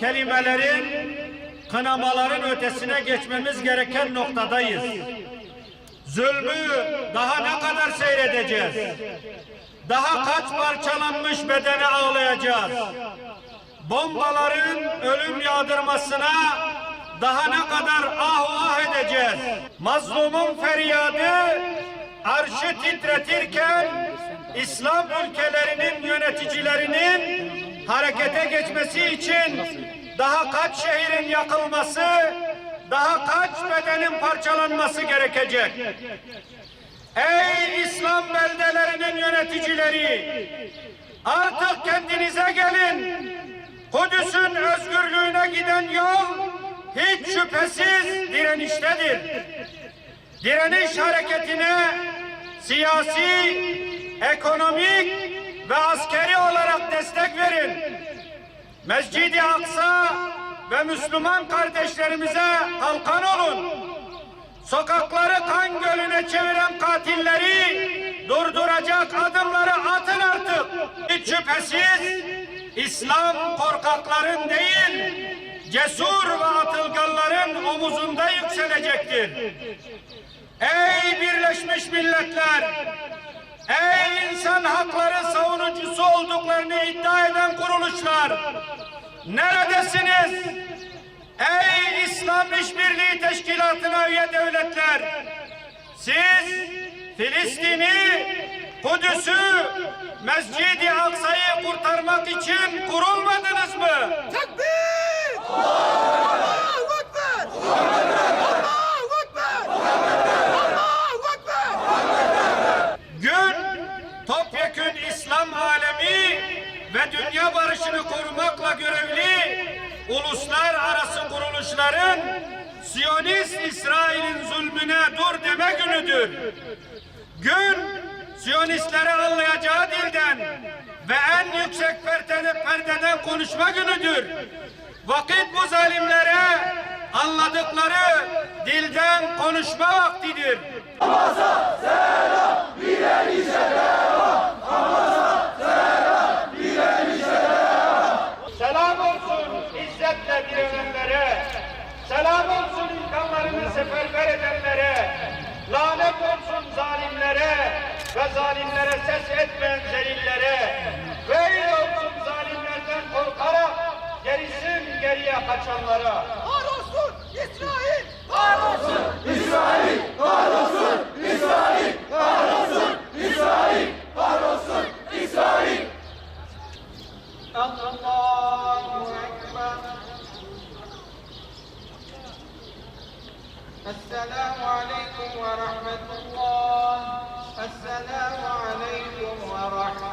kelimelerin, kınamaların ötesine geçmemiz gereken noktadayız. Zulmü daha ne kadar seyredeceğiz? Daha kaç parçalanmış bedene ağlayacağız? Bombaların ölüm yağdırmasına daha ne kadar ah ah edeceğiz? Mazlumun feryadı arşı titretirken İslam ülkelerinin yöneticilerinin harekete geçmesi için daha kaç şehrin yakılması, daha kaç bedenin parçalanması gerekecek? Ey İslam beldelerinin yöneticileri! Artık kendinize gelin. Kudüs'ün özgürlüğüne giden yol hiç şüphesiz direniştedir. Direniş hareketine siyasi, ekonomik ve askeri olarak destek verin. Mescid-i Aksa ve Müslüman kardeşlerimize kalkan olun. Sokakları kan gölüne çeviren katilleri durduracak adımları atın artık. Hiç şüphesiz İslam korkakların değil, cesur ve atılganların omuzunda yükselecektir. Ey Birleşmiş Milletler! Ey insan olduklarını iddia eden kuruluşlar! Neredesiniz? Ey İslam İşbirliği Teşkilatı'na üye devletler! Siz Filistin'i, Kudüs'ü, Mescid-i Aksa'yı kurtarmak için kurulmadınız mı? Tekbir! Allahu Ekber! Allahu Ekber! Allahu Ekber! Gün topyekün İslam alemi ve dünya barışını korumakla görevli uluslararası kuruluşların Siyonist İsrail'in zulmüne dur deme günüdür. Gün Siyonistlere anlayacağı dilden ve en yüksek perdeden, perdeden konuşma günüdür. Vakit bu zalimlere anladıkları dilden konuşma vaktidir. Selam olsun izzetle direnenlere, selam olsun imkanlarını seferber edenlere, lanet olsun zalimlere ve zalimlere ses etmeyen zelillere, veil olsun zalimlerden korkarak kaçanlara. Var olsun İsrail! Var olsun İsrail! Var olsun İsrail! Var olsun İsrail! Var olsun İsrail! Allahu Ekber. Esselamu Aleyküm ve Rahmetullah. Esselamu Aleyküm ve Rahmetullah.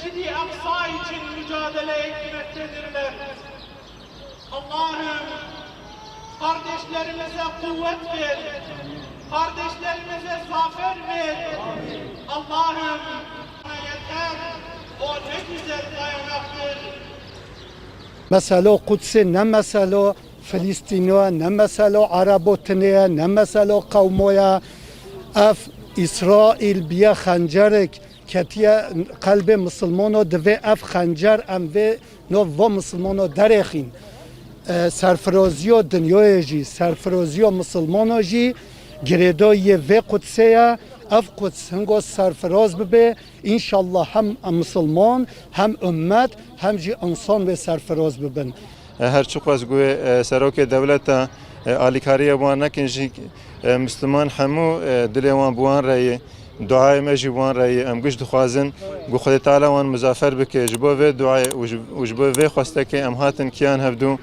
Mescid-i Aksa için mücadele etmektedirler. Allah'ım kardeşlerimize kuvvet ver. Kardeşlerimize zafer ver. Allah'ım sana yeter. O ne güzel dayanaktır. مثلا قدس نه مثلا فلسطینیا نه مثلا عربوتنیا نه مثلا قومویا اف اسرائیل بیا خنجرک کتیا قلب مسلمانو دوی اف خنجر ام و نو و مسلمانو درخین اه، سرفرازی و دنیای جی سرفرازی و مسلمانو جی گریدای و قدسه اف قدس هنگو سرفراز ببه انشالله هم مسلمان هم امت هم جی انسان و سرفراز ببن هر چو قاس گوی سروک دولت آلیکاری وان نکن جی مسلمان همو دل وان بوان رای دعای مجی وان رای ام گوش دخوازن گو خود تعالی وان مزافر بکه جبو و دعای و جبو و خواسته که ام هاتن کیان هفدو